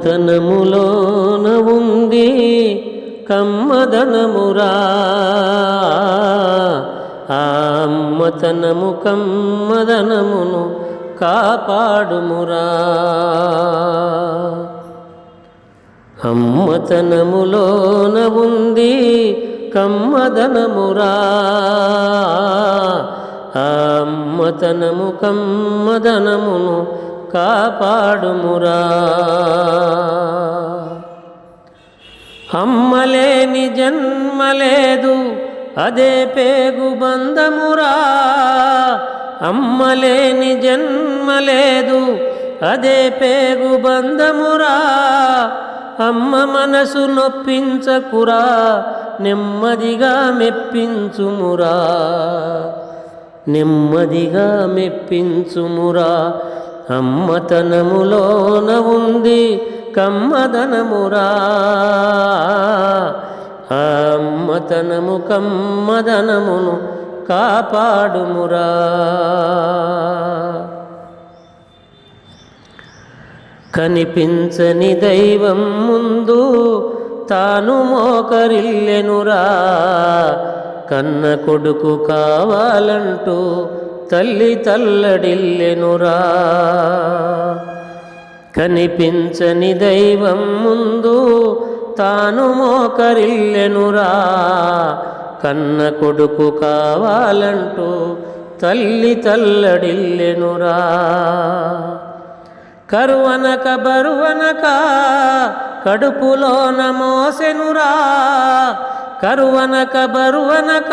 అమ్మతనములోన ఉంది కమ్మదనమురా. అమ్మతనము కమ్మదనమును కాపాడుమురా. అమ్మతనములోన ఉంది కమ్మదనమురా. అమ్మతనము కమ్మదనమును కాపాడుమురా. అమ్మలేని జన్మలేదు అదే పేగు బంధమురా. అమ్మలేని జన్మలేదు అదే పేగు బంధమురా. అమ్మ మనసు నొప్పించకురా నెమ్మదిగా మెప్పించుమురా. నెమ్మదిగా మెప్పించుమురా. అమ్మతనములోన ఉంది కమ్మదనమురా. అమ్మతనము కమ్మదనమును కాపాడుమురా. కనిపించని దైవం ముందు తాను మోకరిల్లెనురా. కన్న కొడుకు కావాలంటూ తల్లి తల్లడిల్లెనురా. కనిపించని దైవం ముందు తాను మోకరిల్లెనురా. కన్న కొడుకు కావాలంటూ తల్లి తల్లడిల్లెనురా. కరువనక బరువనక కడుపులోన మోసెనురా. కరువనక బరువనక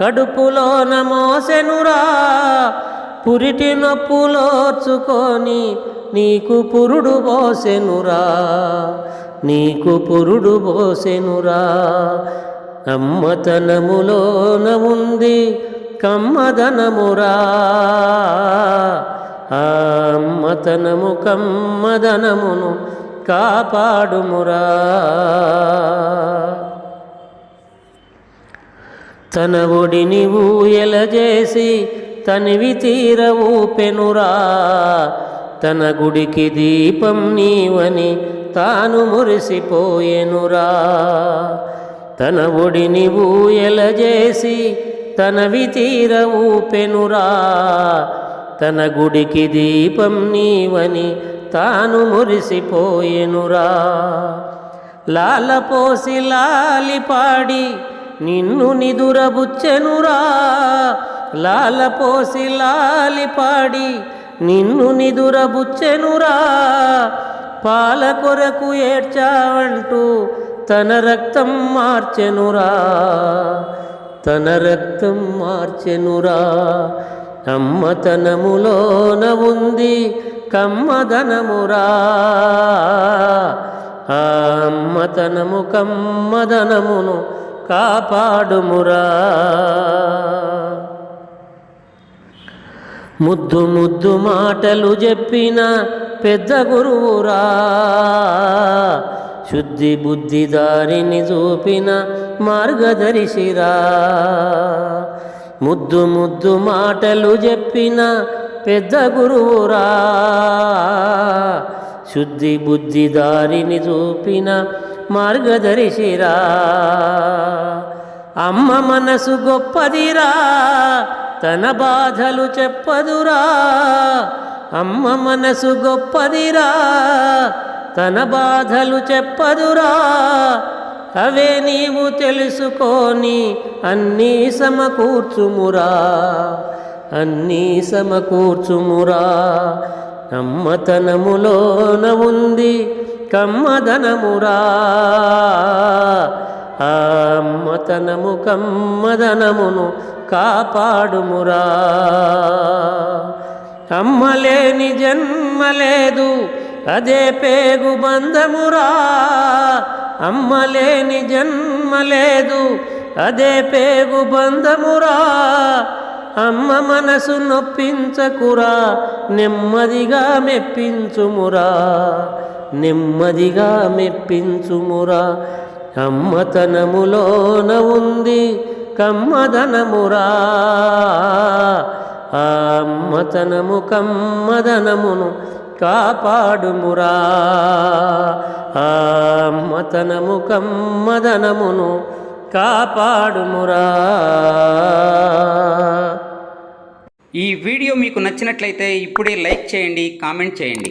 కడుపులోన మోసెనురా పురిటి నొప్పులోర్చుకొని నీకు పురుడు పోసెనురా నీకు పురుడు పోసెనురా. అమ్మతనములోన ఉంది కమ్మదనమురా అమ్మతనము కమ్మదనమును కాపాడుమురా. తన ఒడిని ఊయల చేసి తనివి తీర ఊపెనురా. తన గుడికి దీపం నీవని తాను మురిసిపోయెనురా. తన ఒడిని ఊయల చేసి తనవి తీర ఊపెనురా. తన గుడికి దీపం నీవని తాను మురిసిపోయెనురా. లాలపోసి లాలిపాడి నిన్ను నిదురబుచ్చెనురా. లాలపోసి లాలిపాడి నిన్ను నిదురబుచ్చెనురా. పాల కొరకు ఏడ్చావంటూ తన రక్తం మార్చెనురా. తన రక్తం మార్చెనురా. అమ్మతనములోన ఉంది కమ్మదనమురా ఆ అమ్మతనము కమ్మదనమును కాపాడుమురా. ముద్దు ముద్దు మాటలు చెప్పిన పెద్ద గురువురా. శుద్ధి బుద్ధి దారిని చూపిన మార్గదర్శిరా. ముద్దు ముద్దు మాటలు చెప్పిన పెద్ద గురువురా. శుద్ధి బుద్ధి దారిని చూపిన మార్గదర్శిరా అమ్మ మనసు గొప్పదిరా తన బాధలు చెప్పదురా. అమ్మ మనసు గొప్పదిరా తన బాధలు చెప్పదురా. అవే నీవు తెలుసుకొని అన్నీ సమకూర్చుమురా. అన్నీ సమకూర్చుమురా. అమ్మతనములోన ఉంది కమ్మదనమురా. అమ్మతనము కమ్మదనమును కాపాడుమురా. అమ్మలేని జన్మలేదు అదే పేగు బంధమురా. అమ్మలేని జన్మలేదు అదే పేగు బంధమురా. అమ్మ మనసు నొప్పించకురా నెమ్మదిగా మెప్పించుమురా. నెమ్మదిగా మెప్పించుమురా. అమ్మతనములోన ఉంది కమ్మదనమురా ఆ అమ్మతనము కమ్మదనమును కాపాడుమురా. ఆ అమ్మతనము కమ్మదనమును కాపాడుమురా. ఈ వీడియో మీకు నచ్చినట్లయితే ఇప్పుడే లైక్ చేయండి కామెంట్ చేయండి.